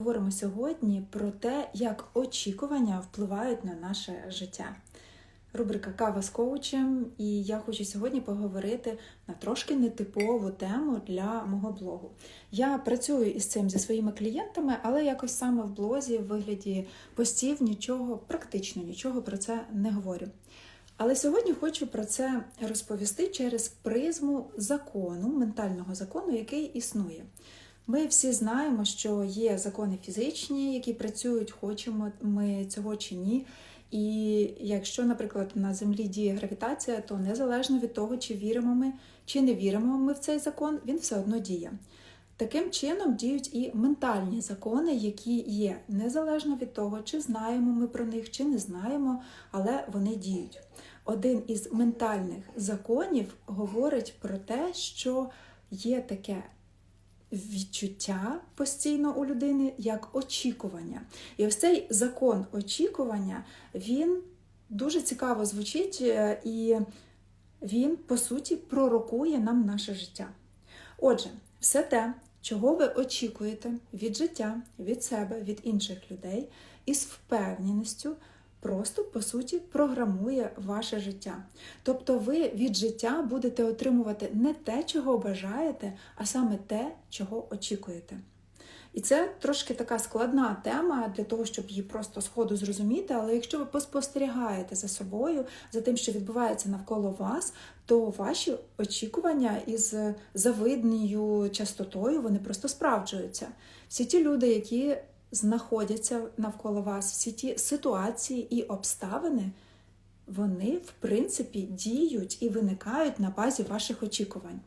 Говоримо сьогодні про те, як очікування впливають на наше життя. Рубрика Кава з коучем, і я хочу сьогодні поговорити на трошки нетипову тему для мого блогу. Я працюю із цим зі своїми клієнтами, але якось саме в блозі, в вигляді постів, нічого, практично нічого про це не говорю. Але сьогодні хочу про це розповісти через призму закону, ментального закону, який існує. Ми всі знаємо, що є закони фізичні, які працюють, хочемо ми цього чи ні. І якщо, наприклад, на землі діє гравітація, то незалежно від того, чи віримо ми, чи не віримо ми в цей закон, він все одно діє. Таким чином діють і ментальні закони, які є незалежно від того, чи знаємо ми про них, чи не знаємо, але вони діють. Один із ментальних законів говорить про те, що є таке відчуття постійно у людини як очікування. І ось цей закон очікування, він дуже цікаво звучить, е, і він, по суті, пророкує нам наше життя. Отже, все те, чого ви очікуєте від життя, від себе, від інших людей, із впевненістю просто по суті програмує ваше життя. Тобто ви від життя будете отримувати не те, чого бажаєте, а саме те, чого очікуєте. І це трошки така складна тема для того, щоб її просто сходу зрозуміти. Але якщо ви поспостерігаєте за собою, за тим, що відбувається навколо вас, то ваші очікування із завидною частотою вони просто справджуються. Всі ті люди, які знаходяться навколо вас, всі ті ситуації і обставини, вони, в принципі, діють і виникають на базі ваших очікувань.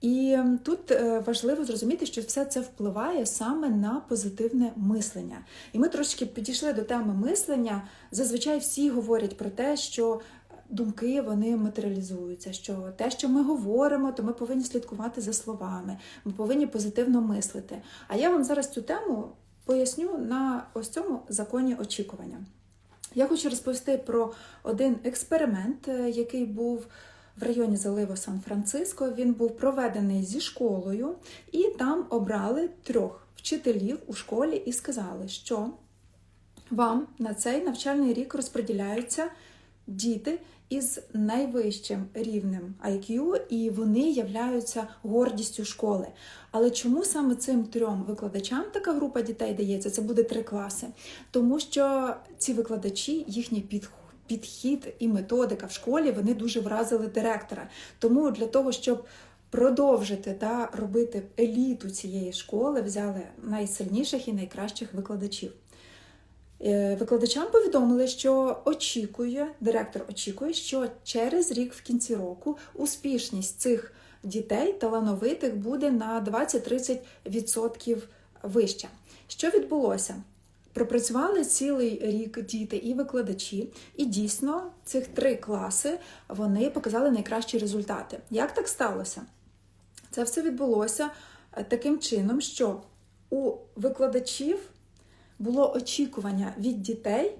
І тут е, важливо зрозуміти, що все це впливає саме на позитивне мислення. І ми трошки підійшли до теми мислення. Зазвичай всі говорять про те, що думки вони матеріалізуються. Що те, що ми говоримо, то ми повинні слідкувати за словами, ми повинні позитивно мислити. А я вам зараз цю тему поясню на ось цьому законі очікування. Я хочу розповісти про один експеримент, е, який був в районі заливу Сан-Франциско. Він був проведений зі школою, і там обрали трьох вчителів у школі і сказали, що вам на цей навчальний рік розподіляються діти із найвищим рівнем IQ, і вони являються гордістю школи. Але чому саме цим трьом викладачам така група дітей дається? Це буде три класи, тому що ці викладачі, їхній підход. Підхід і методика в школі вони дуже вразили директора. Тому для того, щоб продовжити та робити еліту цієї школи, взяли найсильніших і найкращих викладачів. Е, викладачам повідомили, що очікує, директор очікує, що через рік в кінці року успішність цих дітей талановитих буде на 20-30% вища. Що відбулося? Пропрацювали цілий рік діти і викладачі, і дійсно цих три класи вони показали найкращі результати. Як так сталося? Це все відбулося е, таким чином, що у викладачів було очікування від дітей,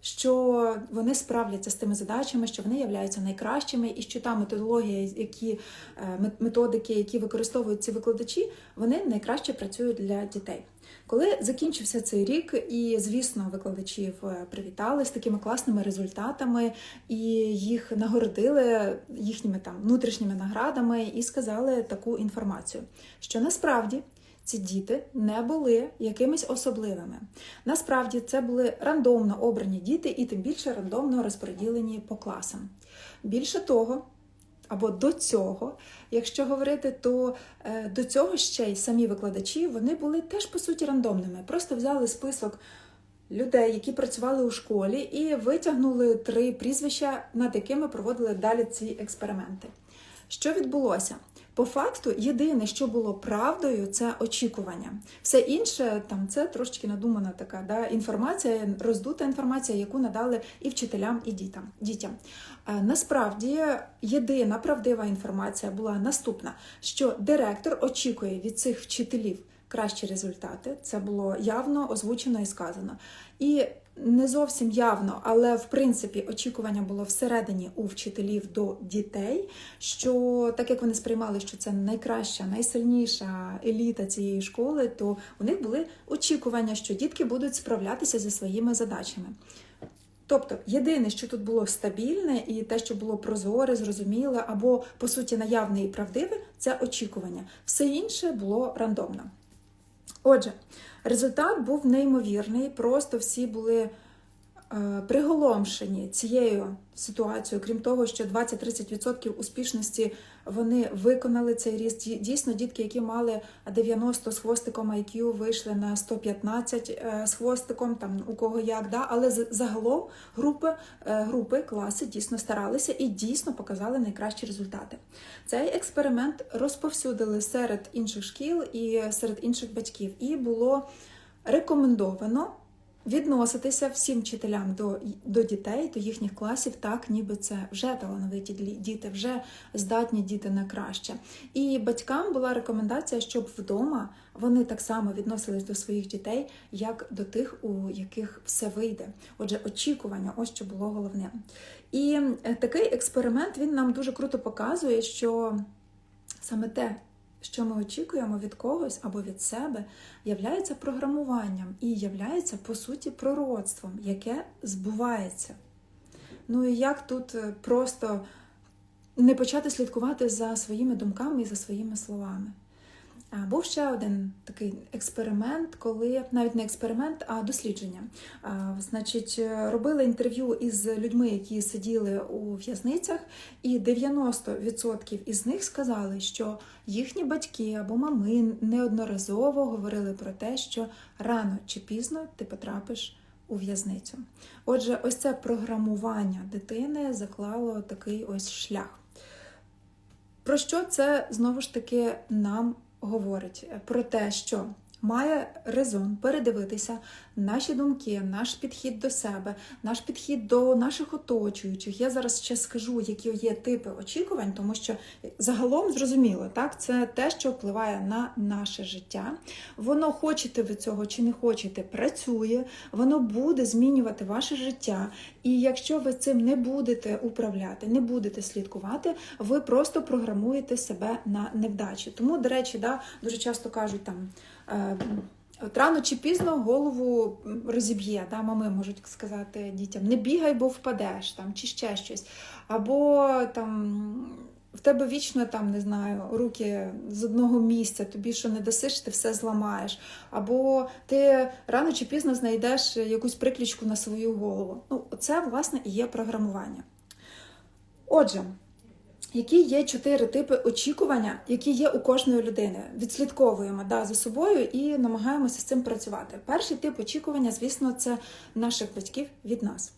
що вони справляться з тими задачами, що вони являються найкращими, і що та методологія, які е, методики, які використовують ці викладачі, вони найкраще працюють для дітей. Коли закінчився цей рік, і, звісно, викладачів е, привітали з такими класними результатами, і їх нагородили їхніми там внутрішніми наградами і сказали таку інформацію, що насправді ці діти не були якимись особливими. Насправді це були рандомно обрані діти і тим більше рандомно розподілені по класам. Більше того, або до цього, якщо говорити, то е, до цього ще й самі викладачі вони були теж по суті рандомними. Просто взяли список людей, які працювали у школі, і витягнули три прізвища, над якими проводили далі ці експерименти. Що відбулося? По факту, єдине, що було правдою, це очікування. Все інше там це трошечки надумана така да, інформація, роздута інформація, яку надали і вчителям, і дітям. дітям. Насправді, єдина правдива інформація була наступна: що директор очікує від цих вчителів кращі результати. Це було явно озвучено і сказано. І не зовсім явно, але в принципі очікування було всередині у вчителів до дітей. Що так як вони сприймали, що це найкраща, найсильніша еліта цієї школи, то у них були очікування, що дітки будуть справлятися зі своїми задачами. Тобто, єдине, що тут було стабільне, і те, що було прозоре, зрозуміле, або по суті наявне і правдиве, це очікування. Все інше було рандомно. Отже, результат був неймовірний, просто всі були е, приголомшені цією ситуацією, крім того, що 20-30% успішності вони виконали цей ріст. Дійсно, дітки, які мали 90 з хвостиком IQ, вийшли на 115 е, з хвостиком, там у кого як, да? але загалом групи, е, групи, класи дійсно старалися і дійсно показали найкращі результати. Цей експеримент розповсюдили серед інших шкіл і серед інших батьків, і було рекомендовано відноситися всім вчителям до до дітей, до їхніх класів, так ніби це вже талановиті діти, вже здатні діти на краще. І батькам була рекомендація, щоб вдома вони так само відносились до своїх дітей, як до тих, у яких все вийде. Отже, очікування, ось що було головне. І е, такий експеримент він нам дуже круто показує, що саме те, що ми очікуємо від когось або від себе, являється програмуванням і являється, по суті, пророцтвом, яке збувається. Ну і як тут е, просто не почати слідкувати за своїми думками і за своїми словами? Був ще один такий експеримент, коли навіть не експеримент, а дослідження. Значить, робили інтерв'ю із людьми, які сиділи у в'язницях, і 90% із них сказали, що їхні батьки або мами неодноразово говорили про те, що рано чи пізно ти потрапиш у в'язницю. Отже, ось це програмування дитини заклало такий ось шлях. Про що це знову ж таки нам говорить про те, що має резон передивитися наші думки, наш підхід до себе, наш підхід до наших оточуючих. Я зараз ще скажу, які є типи очікувань, тому що загалом зрозуміло, так, це те, що впливає на наше життя. Воно хочете ви цього чи не хочете, працює, воно буде змінювати ваше життя. І якщо ви цим не будете управляти, не будете слідкувати, ви просто програмуєте себе на невдачі. Тому, до речі, да, дуже часто кажуть там. Е, от рано чи пізно голову розіб'є. Да? Мами можуть сказати дітям: не бігай, бо впадеш, там, чи ще щось. Або там. В тебе вічно там, не знаю, руки з одного місця, тобі що не досиш, ти все зламаєш. Або ти рано чи пізно знайдеш якусь приклічку на свою голову. Ну, Це, власне, і є програмування. Отже. Які є чотири типи очікування, які є у кожної людини. Відслідковуємо да, за собою і намагаємося з цим працювати. Перший тип очікування, звісно, це наших батьків від нас.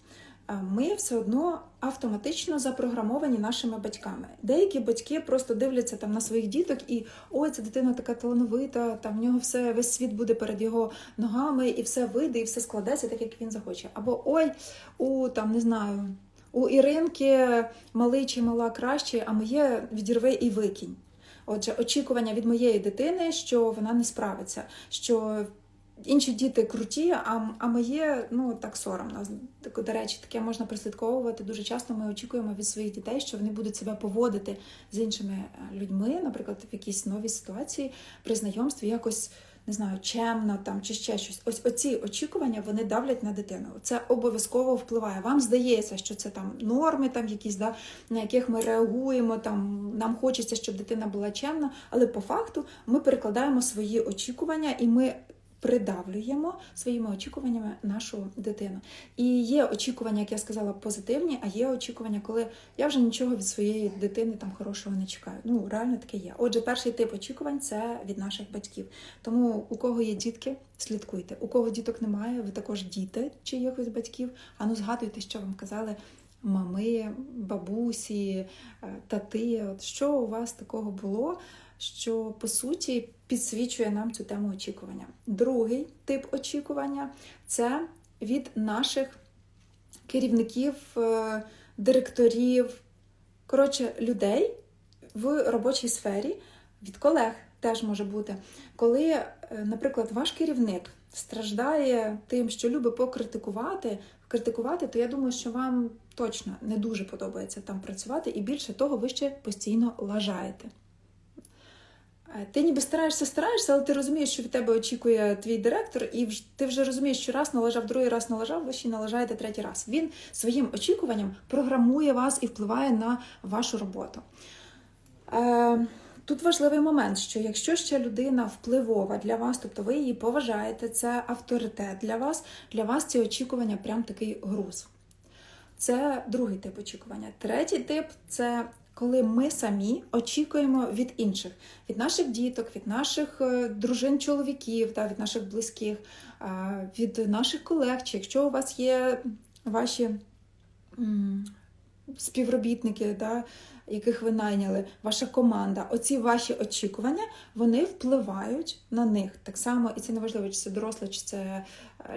Ми все одно автоматично запрограмовані нашими батьками. Деякі батьки просто дивляться там на своїх діток і ой, ця дитина така талановита, там в нього все весь світ буде перед його ногами, і все вийде, і все складеться, так як він захоче. Або ой, у там не знаю. У Іринки малий чи мала краще, а моє відірви і викинь. Отже, очікування від моєї дитини, що вона не справиться, що інші діти круті, а а моє ну так соромно. До речі, таке можна прослідковувати. Дуже часто ми очікуємо від своїх дітей, що вони будуть себе поводити з іншими е, людьми, наприклад, в якійсь новій ситуації при знайомстві якось не знаю, чемна там чи ще щось. Ось оці очікування вони давлять на дитину. Це обов'язково впливає. Вам здається, що це там норми, там якісь, да, на яких ми реагуємо. Там нам хочеться, щоб дитина була чемна, але по факту ми перекладаємо свої очікування і ми придавлюємо своїми очікуваннями нашу дитину. І є очікування, як я сказала, позитивні, а є очікування, коли я вже нічого від своєї дитини там хорошого не чекаю. Ну, реально таке є. Отже, перший тип очікувань це від наших батьків. Тому у кого є дітки, слідкуйте. У кого діток немає, ви також діти чиїхось батьків. А ну згадуйте, що вам казали. Мами, бабусі, е, тати, от що у вас такого було, що по суті підсвічує нам цю тему очікування. Другий тип очікування це від наших керівників, е, директорів, коротше, людей в робочій сфері, від колег, теж може бути, коли, е, наприклад, ваш керівник страждає тим, що любить покритикувати, критикувати, то я думаю, що вам точно не дуже подобається там працювати, і більше того, ви ще постійно лажаєте. Ти ніби стараєшся, стараєшся, але ти розумієш, що від тебе очікує твій директор, і ти вже розумієш, що раз налажав, другий раз налажав, ви ще й налажаєте третій раз. Він своїм очікуванням програмує вас і впливає на вашу роботу. Е, Тут важливий момент, що якщо ще людина впливова для вас, тобто ви її поважаєте, це авторитет для вас, для вас ці очікування прям такий груз. Це другий тип очікування. Третій тип це коли ми самі очікуємо від інших, від наших діток, від наших е, дружин, чоловіків, та, від наших близьких, е, від наших колег, чи якщо у вас є ваші співробітники, да, яких ви найняли, ваша команда, оці ваші очікування, вони впливають на них. Так само, і це не важливо, чи це доросла, чи це е,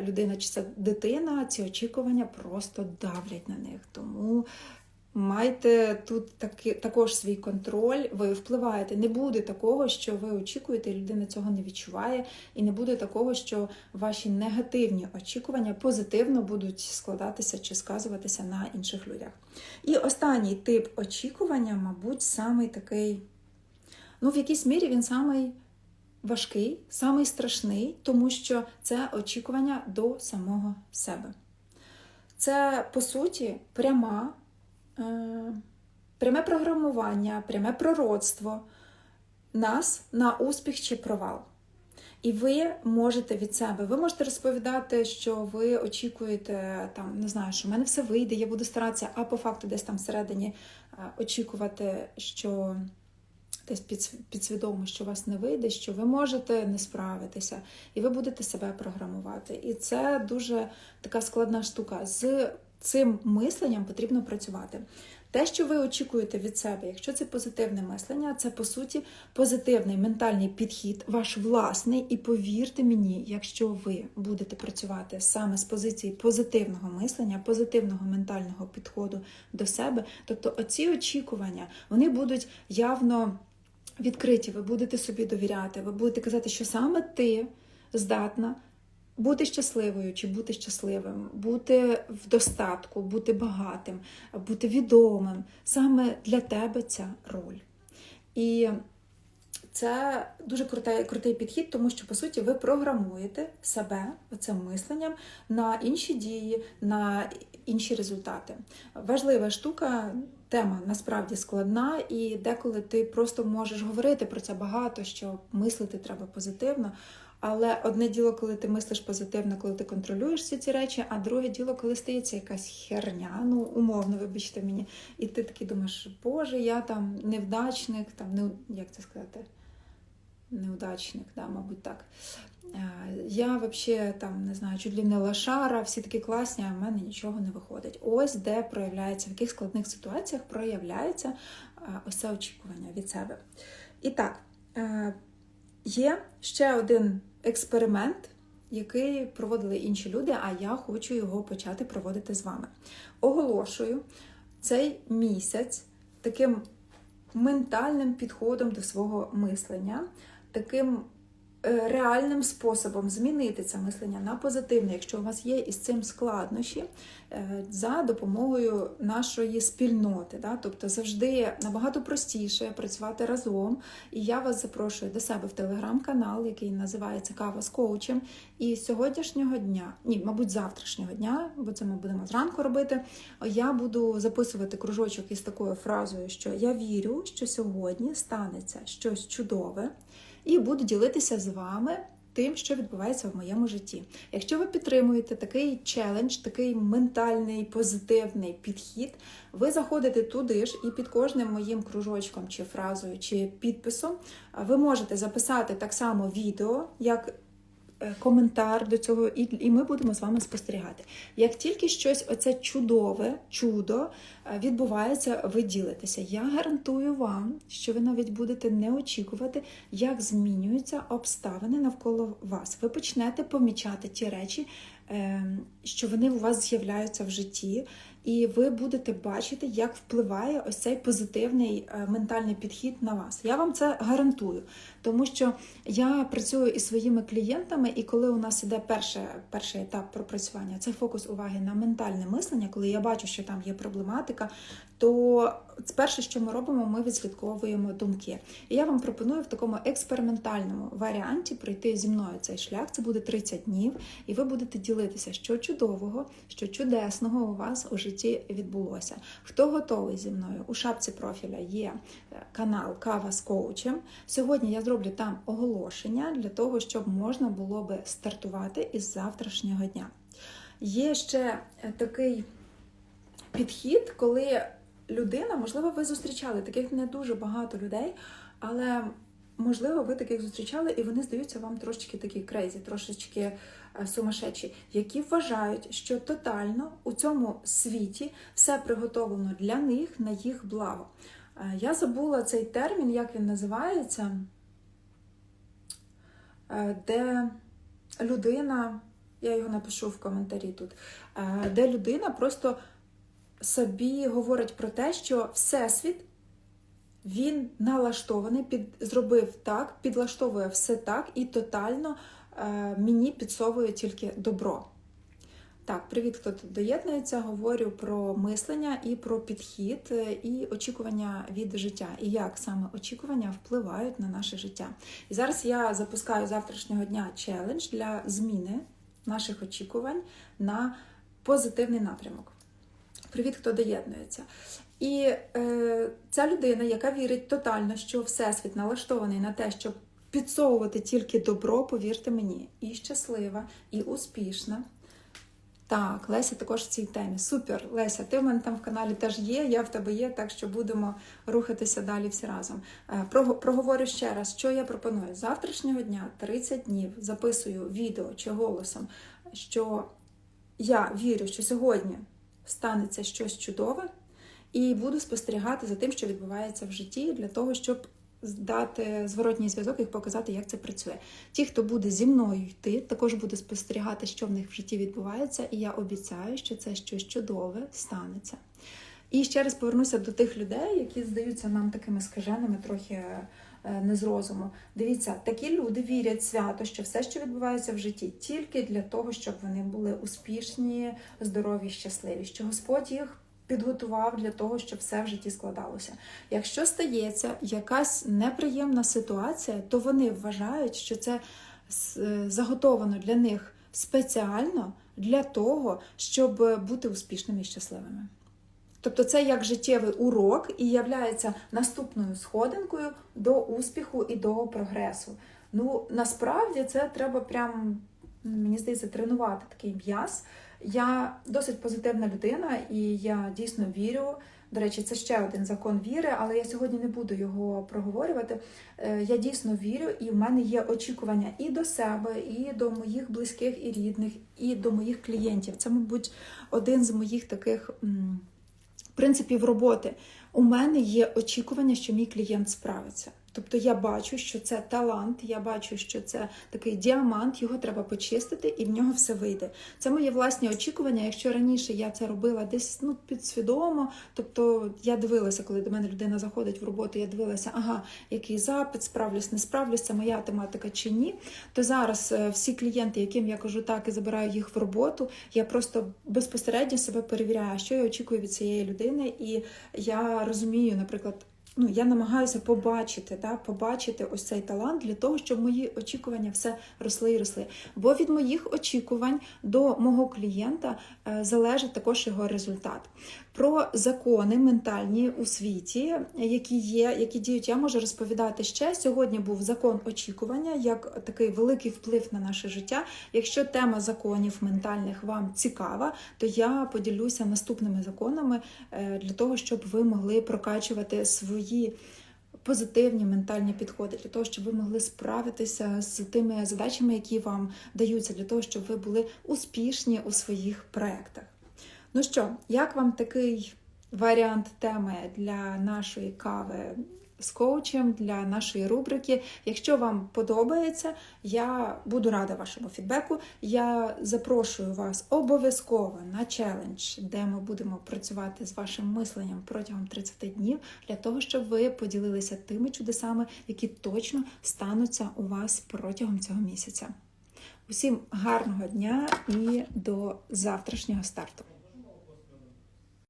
людина, чи це дитина. Ці очікування просто давлять на них. Тому майте тут таки, також свій контроль, ви впливаєте. Не буде такого, що ви очікуєте, і людина цього не відчуває, і не буде такого, що ваші негативні очікування позитивно будуть складатися чи сказуватися на інших людях. І останній тип очікування, мабуть, самий такий, ну, в якійсь мірі він самий важкий, самий страшний, тому що це очікування до самого себе. Це, по суті, пряма, пряме програмування, пряме пророцтво нас на успіх чи провал. І ви можете від себе, ви можете розповідати, що ви очікуєте, там, не знаю, що в мене все вийде, я буду старатися, а по факту десь там всередині е, очікувати, що десь підсвідомо, що у вас не вийде, що ви можете не справитися, і ви будете себе програмувати. І це дуже така складна штука. З цим мисленням потрібно працювати. Те, що ви очікуєте від себе, якщо це позитивне мислення, це по суті позитивний ментальний підхід, ваш власний. І повірте мені, якщо ви будете працювати саме з позиції позитивного мислення, позитивного ментального підходу до себе, тобто оці очікування вони будуть явно відкриті, ви будете собі довіряти, ви будете казати, що саме ти здатна бути щасливою чи бути щасливим, бути в достатку, бути багатим, бути відомим. Саме для тебе ця роль. І це дуже крутий, крутий підхід, тому що по суті ви програмуєте себе оцим мисленням на інші дії, на інші результати. Важлива штука, тема насправді складна, і деколи ти просто можеш говорити про це багато, що мислити треба позитивно. Але одне діло, коли ти мислиш позитивно, коли ти контролюєш всі ці речі, а друге діло, коли стається якась херня, ну умовно, вибачте мені, і ти такий думаєш, Боже, я там невдачник, там не як це сказати, неудачник, да, мабуть, так. Е, Я взагалі там не знаю, чуть ли не лошара, всі такі класні, а в мене нічого не виходить. Ось де проявляється, в яких складних ситуаціях проявляється е, ось це очікування від себе. І так, е, є ще один експеримент, який проводили інші люди, а я хочу його почати проводити з вами. Оголошую цей місяць таким ментальним підходом до свого мислення, таким реальним способом змінити це мислення на позитивне, якщо у вас є із цим складнощі, е, за допомогою нашої спільноти. Да? Тобто завжди набагато простіше працювати разом. І я вас запрошую до себе в телеграм-канал, який називається Кава з коучем. І з сьогоднішнього дня, ні, мабуть, завтрашнього дня, бо це ми будемо зранку робити. Я буду записувати кружочок із такою фразою, що я вірю, що сьогодні станеться щось чудове, і буду ділитися з вами тим, що відбувається в моєму житті. Якщо ви підтримуєте такий челендж, такий ментальний позитивний підхід, ви заходите туди ж і під кожним моїм кружочком чи фразою, чи підписом ви можете записати так само відео, як коментар до цього, і, і ми будемо з вами спостерігати. Як тільки щось, оце чудове чудо е, відбувається, ви ділитеся. Я гарантую вам, що ви навіть будете не очікувати, як змінюються обставини навколо вас. Ви почнете помічати ті речі, е, що вони у вас з'являються в житті, і ви будете бачити, як впливає ось цей позитивний е, ментальний підхід на вас. Я вам це гарантую, тому що я працюю із своїми клієнтами, і коли у нас іде перший, перший етап пропрацювання, це фокус уваги на ментальне мислення, коли я бачу, що там є проблематика, то перше, що ми робимо, ми відслідковуємо думки. І я вам пропоную в такому експериментальному варіанті пройти зі мною цей шлях. Це буде 30 днів, і ви будете ділитися, що чудового, що чудесного у вас у житті відбулося. Хто готовий зі мною? У шапці профіля є е, канал Кава з коучем. Сьогодні я зроблю там оголошення для того, щоб можна було би стартувати із завтрашнього дня. Є ще е, такий підхід, коли людина, можливо, ви зустрічали таких не дуже багато людей, але можливо, ви таких зустрічали, і вони здаються вам трошечки такі крейзі, трошечки е, сумасшедші, які вважають, що тотально у цьому світі все приготовлено для них на їх благо. Е, Я забула цей термін, як він називається, де людина, я його напишу в коментарі тут, е, де людина просто собі говорить про те, що Всесвіт він налаштований, під, зробив так, підлаштовує все так і тотально е, мені підсовує тільки добро. Так, привіт, хто тут доєднується. Говорю про мислення і про підхід, е, і очікування від життя, і як саме очікування впливають на наше життя. І зараз я запускаю завтрашнього дня челендж для зміни наших очікувань на позитивний напрямок. Привіт, хто доєднується. І е, ця людина, яка вірить тотально, що Всесвіт налаштований на те, щоб підсовувати тільки добро, повірте мені, і щаслива, і успішна. Так, Леся також в цій темі. Супер, Леся, ти в мене там в каналі теж є, я в тебе є, так що будемо рухатися далі всі разом. Е, Проговорю ще раз, що я пропоную. Завтрашнього дня 30 днів записую відео чи голосом, що я вірю, що сьогодні станеться щось чудове, і буду спостерігати за тим, що відбувається в житті, для того, щоб дати зворотній зв'язок і показати, як це працює. Ті, хто буде зі мною йти, також буде спостерігати, що в них в житті відбувається, і я обіцяю, що це щось чудове станеться. І ще раз повернуся до тих людей, які здаються нам такими скаженими, трохи е, не з розуму. Дивіться, такі люди вірять свято, що все, що відбувається в житті, тільки для того, щоб вони були успішні, здорові, щасливі, що Господь їх підготував для того, щоб все в житті складалося. Якщо стається якась неприємна ситуація, то вони вважають, що це е, заготовано для них спеціально для того, щоб бути успішними і щасливими. Тобто це як життєвий урок і являється наступною сходинкою до успіху і до прогресу. Ну, насправді це треба прям, мені здається, тренувати такий м'яз. Я досить позитивна людина, і я дійсно вірю. До речі, це ще один закон віри, але я сьогодні не буду його проговорювати. Е, я дійсно вірю, і в мене є очікування і до себе, і до моїх близьких і рідних, і до моїх клієнтів. Це, мабуть, один з моїх таких принципів роботи. У мене є очікування, що мій клієнт справиться. Тобто я бачу, що це талант, я бачу, що це такий діамант, його треба почистити, і в нього все вийде. Це мої власні очікування. Якщо раніше я це робила десь ну, підсвідомо, тобто я дивилася, коли до мене людина заходить в роботу, я дивилася, ага, який запит, справлюсь, не справлюсь, це моя тематика чи ні. То зараз е, всі клієнти, яким я кажу так і забираю їх в роботу, я просто безпосередньо себе перевіряю, що я очікую від цієї людини, і я розумію, наприклад ну, я намагаюся побачити, да, побачити ось цей талант для того, щоб мої очікування все росли і росли. Бо від моїх очікувань до мого клієнта е, залежить також його результат. Про закони ментальні у світі, які є, які діють, я можу розповідати ще. Сьогодні був закон очікування, як такий великий вплив на наше життя. Якщо тема законів ментальних вам цікава, то я поділюся наступними законами е, для того, щоб ви могли прокачувати свої. Позитивні ментальні підходи для того, щоб ви могли справитися з тими задачами, які вам даються, для того, щоб ви були успішні у своїх проєктах. Ну що, як вам такий варіант теми для нашої кави з коучем для нашої рубрики. Якщо вам подобається, я буду рада вашому фідбеку. Я запрошую вас обов'язково на челендж, де ми будемо працювати з вашим мисленням протягом 30 днів, для того, щоб ви поділилися тими чудесами, які точно стануться у вас протягом цього місяця. Усім гарного дня і до завтрашнього старту!